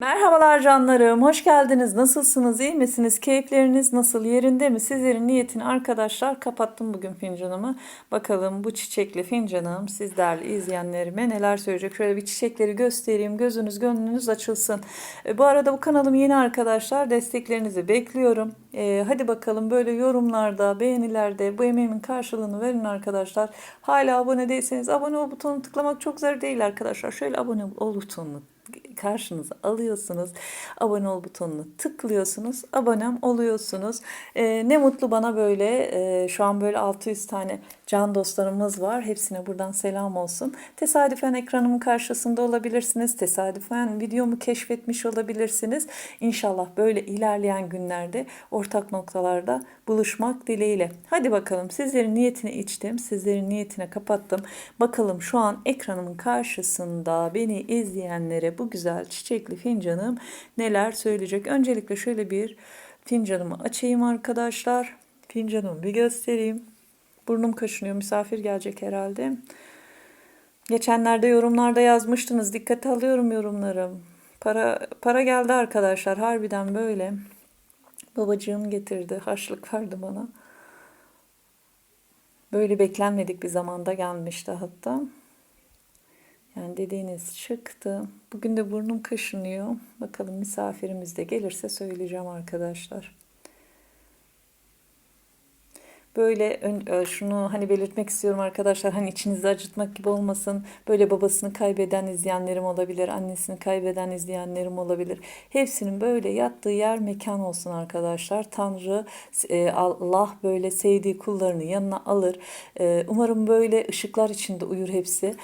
Merhabalar canlarım, hoş geldiniz. Nasılsınız, iyi misiniz? Keyifleriniz nasıl, yerinde mi? Sizlerin niyetini arkadaşlar kapattım bugün fincanımı. Bakalım bu çiçekli fincanım siz değerli izleyenlerime neler söyleyecek? Şöyle bir çiçekleri göstereyim, gözünüz gönlünüz açılsın. E, bu arada bu kanalım yeni arkadaşlar, desteklerinizi bekliyorum. E, hadi bakalım böyle yorumlarda, beğenilerde bu emeğimin karşılığını verin arkadaşlar. Hala abone değilseniz abone ol butonuna tıklamak çok zor değil arkadaşlar. Şöyle abone ol butonunu karşınıza alıyorsunuz. Abone ol butonunu tıklıyorsunuz. Abonem oluyorsunuz. Ee, ne mutlu bana böyle. Ee, şu an böyle 600 tane can dostlarımız var. Hepsine buradan selam olsun. Tesadüfen ekranımın karşısında olabilirsiniz. Tesadüfen videomu keşfetmiş olabilirsiniz. İnşallah böyle ilerleyen günlerde ortak noktalarda buluşmak dileğiyle. Hadi bakalım sizlerin niyetini içtim. Sizlerin niyetine kapattım. Bakalım şu an ekranımın karşısında beni izleyenlere bu güzel çiçekli fincanım neler söyleyecek. Öncelikle şöyle bir fincanımı açayım arkadaşlar. Fincanımı bir göstereyim. Burnum kaşınıyor. Misafir gelecek herhalde. Geçenlerde yorumlarda yazmıştınız. Dikkate alıyorum yorumlarım. Para para geldi arkadaşlar. Harbiden böyle. Babacığım getirdi. Harçlık verdi bana. Böyle beklenmedik bir zamanda gelmişti hatta. Yani dediğiniz çıktı. Bugün de burnum kaşınıyor. Bakalım misafirimiz de gelirse söyleyeceğim arkadaşlar. Böyle e, şunu hani belirtmek istiyorum arkadaşlar hani içinizi acıtmak gibi olmasın. Böyle babasını kaybeden izleyenlerim olabilir, annesini kaybeden izleyenlerim olabilir. Hepsinin böyle yattığı yer mekan olsun arkadaşlar. Tanrı e, Allah böyle sevdiği kullarını yanına alır. E, Umarım böyle ışıklar içinde uyur hepsi.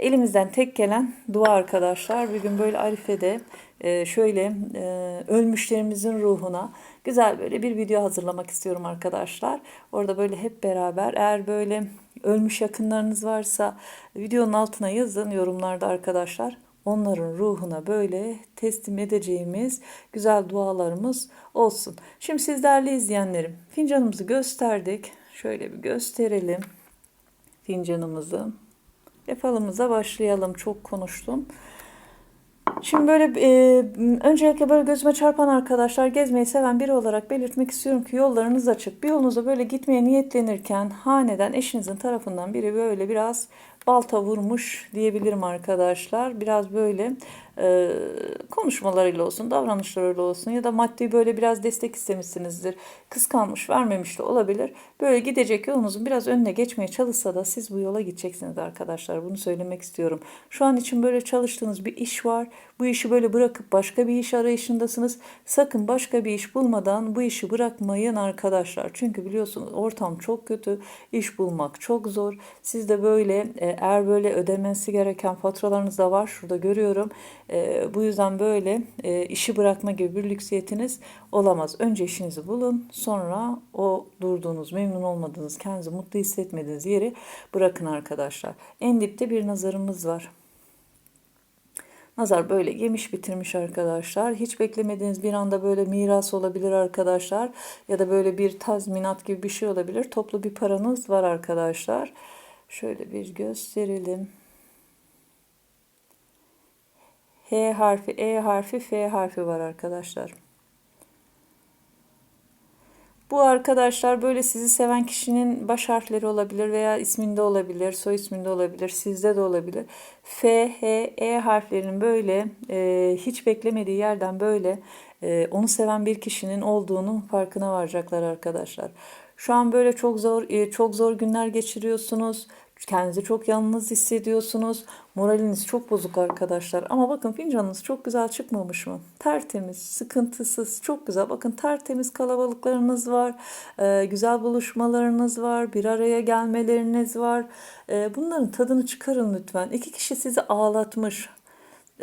Elimizden tek gelen dua arkadaşlar. Bir gün böyle Arife'de şöyle e, ölmüşlerimizin ruhuna güzel böyle bir video hazırlamak istiyorum arkadaşlar. Orada böyle hep beraber eğer böyle ölmüş yakınlarınız varsa videonun altına yazın yorumlarda arkadaşlar. Onların ruhuna böyle teslim edeceğimiz güzel dualarımız olsun. Şimdi siz değerli izleyenlerim fincanımızı gösterdik. Şöyle bir gösterelim fincanımızı. Ve başlayalım. Çok konuştum. Şimdi böyle e, öncelikle böyle gözüme çarpan arkadaşlar gezmeyi seven biri olarak belirtmek istiyorum ki yollarınız açık. Bir yolunuza böyle gitmeye niyetlenirken haneden eşinizin tarafından biri böyle biraz balta vurmuş diyebilirim arkadaşlar. Biraz böyle e, konuşmalarıyla olsun, davranışlarıyla olsun ya da maddi böyle biraz destek istemişsinizdir. Kıskanmış, vermemiş de olabilir. Böyle gidecek yolunuzun biraz önüne geçmeye çalışsa da siz bu yola gideceksiniz arkadaşlar. Bunu söylemek istiyorum. Şu an için böyle çalıştığınız bir iş var. Bu işi böyle bırakıp başka bir iş arayışındasınız. Sakın başka bir iş bulmadan bu işi bırakmayın arkadaşlar. Çünkü biliyorsunuz ortam çok kötü. İş bulmak çok zor. Siz de böyle e, eğer böyle ödemesi gereken faturalarınız da var. Şurada görüyorum. E, bu yüzden böyle e, işi bırakma gibi bir lüksiyetiniz olamaz. Önce işinizi bulun. Sonra o durduğunuz, memnun olmadığınız, kendinizi mutlu hissetmediğiniz yeri bırakın arkadaşlar. En dipte bir nazarımız var. Nazar böyle yemiş bitirmiş arkadaşlar. Hiç beklemediğiniz bir anda böyle miras olabilir arkadaşlar. Ya da böyle bir tazminat gibi bir şey olabilir. Toplu bir paranız var arkadaşlar. Şöyle bir gösterelim. H harfi, E harfi, F harfi var arkadaşlar. Bu arkadaşlar böyle sizi seven kişinin baş harfleri olabilir veya isminde olabilir, soy isminde olabilir, sizde de olabilir. F, H, E harflerinin böyle e, hiç beklemediği yerden böyle e, onu seven bir kişinin olduğunun farkına varacaklar arkadaşlar. Şu an böyle çok zor e, çok zor günler geçiriyorsunuz. Kendinizi çok yalnız hissediyorsunuz. Moraliniz çok bozuk arkadaşlar. Ama bakın fincanınız çok güzel çıkmamış mı? Tertemiz, sıkıntısız, çok güzel. Bakın tertemiz kalabalıklarınız var. Ee, güzel buluşmalarınız var. Bir araya gelmeleriniz var. Ee, bunların tadını çıkarın lütfen. İki kişi sizi ağlatmış.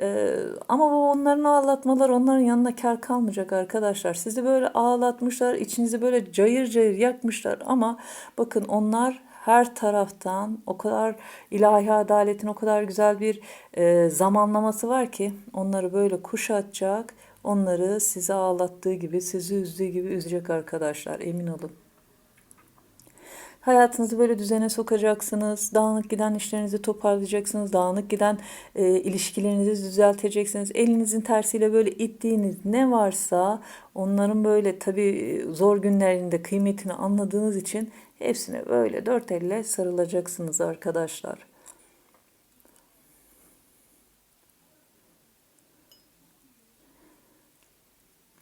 Ee, ama bu onların ağlatmalar onların yanına kar kalmayacak arkadaşlar. Sizi böyle ağlatmışlar, içinizi böyle cayır cayır yakmışlar ama bakın onlar her taraftan o kadar ilahi adaletin o kadar güzel bir e, zamanlaması var ki onları böyle kuşatacak, onları size ağlattığı gibi, sizi üzdüğü gibi üzecek arkadaşlar emin olun. Hayatınızı böyle düzene sokacaksınız. Dağınık giden işlerinizi toparlayacaksınız. Dağınık giden e, ilişkilerinizi düzelteceksiniz. Elinizin tersiyle böyle ittiğiniz ne varsa onların böyle tabii zor günlerinde kıymetini anladığınız için hepsine böyle dört elle sarılacaksınız arkadaşlar.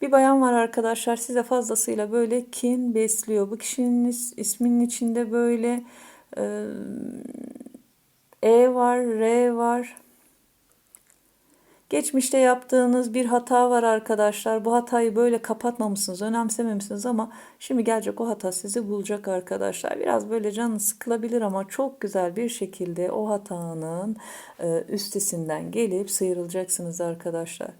Bir bayan var arkadaşlar size fazlasıyla böyle kin besliyor. Bu kişinin isminin içinde böyle e, e var, R var. Geçmişte yaptığınız bir hata var arkadaşlar. Bu hatayı böyle kapatmamışsınız, önemsememişsiniz ama şimdi gelecek o hata sizi bulacak arkadaşlar. Biraz böyle canı sıkılabilir ama çok güzel bir şekilde o hatanın e, üstesinden gelip sıyrılacaksınız arkadaşlar.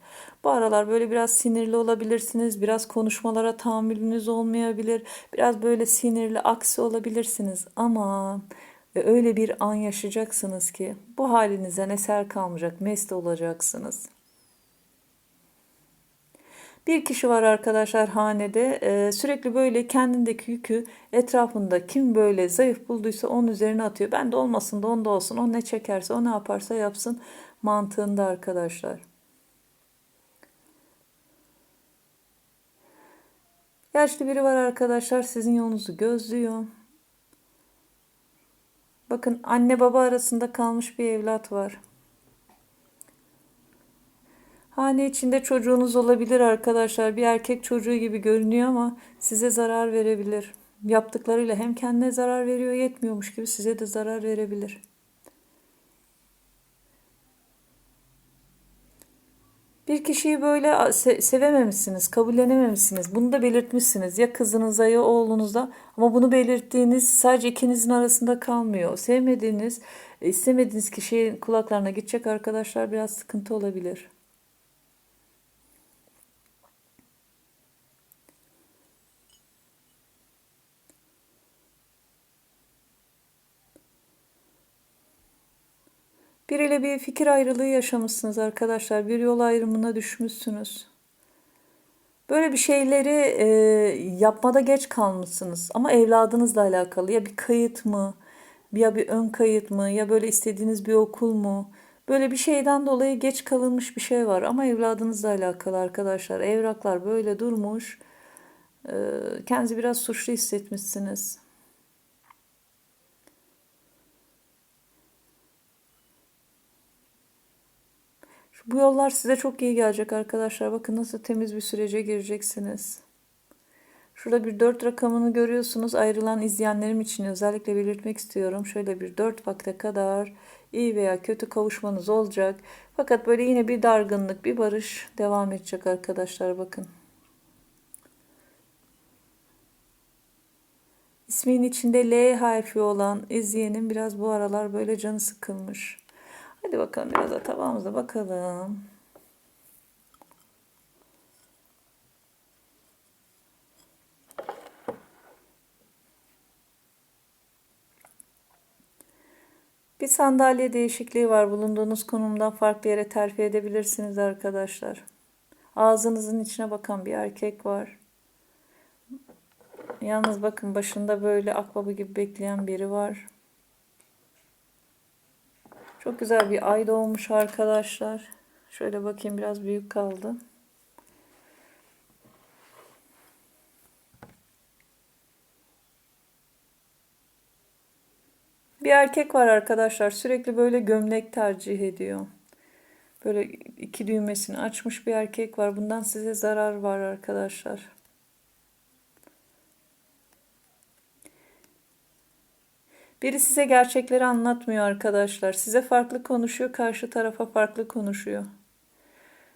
Bu aralar böyle biraz sinirli olabilirsiniz. Biraz konuşmalara tahammülünüz olmayabilir. Biraz böyle sinirli, aksi olabilirsiniz ama ve öyle bir an yaşayacaksınız ki bu halinizden eser kalmayacak, mest olacaksınız. Bir kişi var arkadaşlar hanede e, sürekli böyle kendindeki yükü etrafında kim böyle zayıf bulduysa onun üzerine atıyor. Ben de olmasın da onda olsun. O ne çekerse o ne yaparsa yapsın mantığında arkadaşlar. Yaşlı biri var arkadaşlar sizin yolunuzu gözlüyor. Bakın anne baba arasında kalmış bir evlat var. Hane içinde çocuğunuz olabilir arkadaşlar. Bir erkek çocuğu gibi görünüyor ama size zarar verebilir. Yaptıklarıyla hem kendine zarar veriyor yetmiyormuş gibi size de zarar verebilir. Bir kişiyi böyle sevememişsiniz, kabullenememişsiniz. Bunu da belirtmişsiniz. Ya kızınıza ya oğlunuza. Ama bunu belirttiğiniz sadece ikinizin arasında kalmıyor. Sevmediğiniz, istemediğiniz kişinin kulaklarına gidecek arkadaşlar biraz sıkıntı olabilir. Biriyle bir fikir ayrılığı yaşamışsınız arkadaşlar. Bir yol ayrımına düşmüşsünüz. Böyle bir şeyleri e, yapmada geç kalmışsınız. Ama evladınızla alakalı. Ya bir kayıt mı? Ya bir ön kayıt mı? Ya böyle istediğiniz bir okul mu? Böyle bir şeyden dolayı geç kalınmış bir şey var. Ama evladınızla alakalı arkadaşlar. Evraklar böyle durmuş. E, kendinizi biraz suçlu hissetmişsiniz. Bu yollar size çok iyi gelecek arkadaşlar. Bakın nasıl temiz bir sürece gireceksiniz. Şurada bir 4 rakamını görüyorsunuz. Ayrılan izleyenlerim için özellikle belirtmek istiyorum. Şöyle bir 4 vakte kadar iyi veya kötü kavuşmanız olacak. Fakat böyle yine bir dargınlık, bir barış devam edecek arkadaşlar bakın. İsmin içinde L harfi olan izleyenin biraz bu aralar böyle canı sıkılmış. Hadi bakalım biraz da tabağımıza bakalım. Bir sandalye değişikliği var. Bulunduğunuz konumdan farklı yere terfi edebilirsiniz arkadaşlar. Ağzınızın içine bakan bir erkek var. Yalnız bakın başında böyle akbaba gibi bekleyen biri var. Çok güzel bir ay doğmuş arkadaşlar. Şöyle bakayım biraz büyük kaldı. Bir erkek var arkadaşlar. Sürekli böyle gömlek tercih ediyor. Böyle iki düğmesini açmış bir erkek var. Bundan size zarar var arkadaşlar. Biri size gerçekleri anlatmıyor arkadaşlar. Size farklı konuşuyor, karşı tarafa farklı konuşuyor.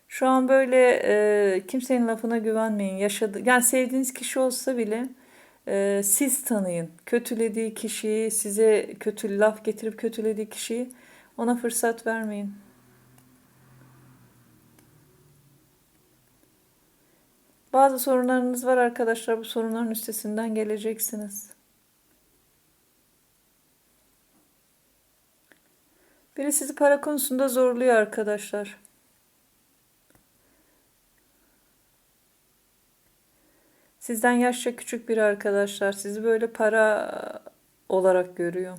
Şu an böyle e, kimsenin lafına güvenmeyin. Yaşadı, yani sevdiğiniz kişi olsa bile e, siz tanıyın. Kötülediği kişiyi, size kötü laf getirip kötülediği kişiyi ona fırsat vermeyin. Bazı sorunlarınız var arkadaşlar. Bu sorunların üstesinden geleceksiniz. Biri sizi para konusunda zorluyor arkadaşlar. Sizden yaşça küçük bir arkadaşlar. Sizi böyle para olarak görüyor.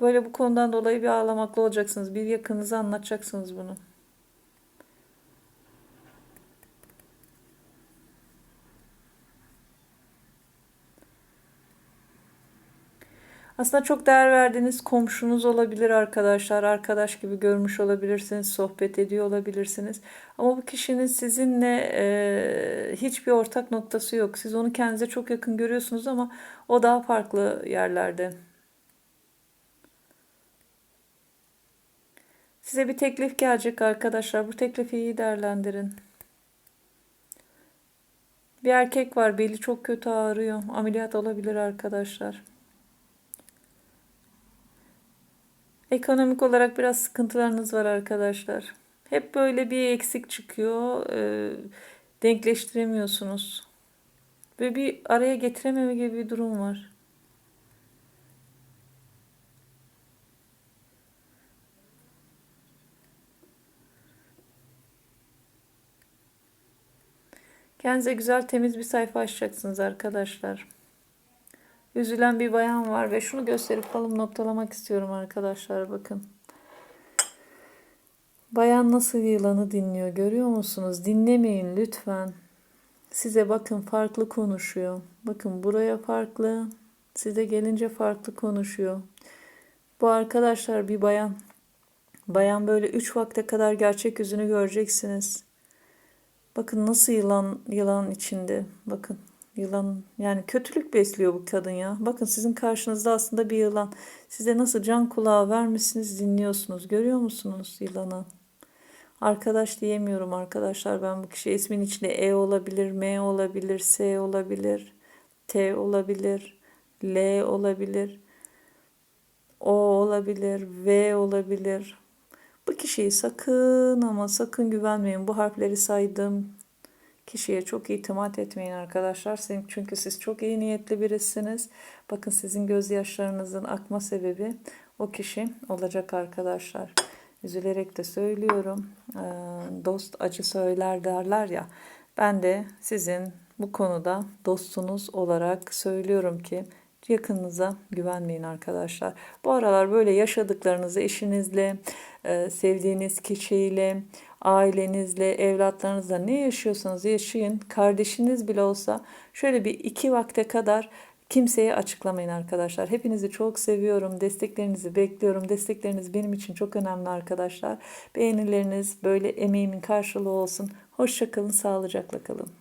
Böyle bu konudan dolayı bir ağlamaklı olacaksınız. Bir yakınınıza anlatacaksınız bunu. Aslında çok değer verdiğiniz komşunuz olabilir arkadaşlar. Arkadaş gibi görmüş olabilirsiniz. Sohbet ediyor olabilirsiniz. Ama bu kişinin sizinle e, hiçbir ortak noktası yok. Siz onu kendinize çok yakın görüyorsunuz ama o daha farklı yerlerde. Size bir teklif gelecek arkadaşlar. Bu teklifi iyi değerlendirin. Bir erkek var. Beli çok kötü ağrıyor. Ameliyat olabilir arkadaşlar. Ekonomik olarak biraz sıkıntılarınız var arkadaşlar. Hep böyle bir eksik çıkıyor. E, denkleştiremiyorsunuz. Ve bir araya getirememe gibi bir durum var. Kendinize güzel temiz bir sayfa açacaksınız arkadaşlar. Üzülen bir bayan var ve şunu gösterip falım noktalamak istiyorum arkadaşlar bakın. Bayan nasıl yılanı dinliyor görüyor musunuz? Dinlemeyin lütfen. Size bakın farklı konuşuyor. Bakın buraya farklı. Size gelince farklı konuşuyor. Bu arkadaşlar bir bayan. Bayan böyle 3 vakte kadar gerçek yüzünü göreceksiniz. Bakın nasıl yılan yılan içinde. Bakın yılan yani kötülük besliyor bu kadın ya. Bakın sizin karşınızda aslında bir yılan. Size nasıl can kulağı vermişsiniz dinliyorsunuz. Görüyor musunuz yılanı? Arkadaş diyemiyorum arkadaşlar. Ben bu kişi ismin içinde E olabilir, M olabilir, S olabilir, T olabilir, L olabilir, O olabilir, V olabilir. Bu kişiyi sakın ama sakın güvenmeyin. Bu harfleri saydım. Kişiye çok itimat etmeyin arkadaşlar. Çünkü siz çok iyi niyetli birisiniz. Bakın sizin gözyaşlarınızın akma sebebi o kişi olacak arkadaşlar. Üzülerek de söylüyorum. Dost acı söyler derler ya. Ben de sizin bu konuda dostunuz olarak söylüyorum ki yakınınıza güvenmeyin arkadaşlar. Bu aralar böyle yaşadıklarınızı eşinizle, sevdiğiniz kişiyle, ailenizle, evlatlarınızla ne yaşıyorsanız yaşayın. Kardeşiniz bile olsa şöyle bir iki vakte kadar kimseye açıklamayın arkadaşlar. Hepinizi çok seviyorum. Desteklerinizi bekliyorum. Destekleriniz benim için çok önemli arkadaşlar. Beğenileriniz böyle emeğimin karşılığı olsun. Hoşçakalın, sağlıcakla kalın.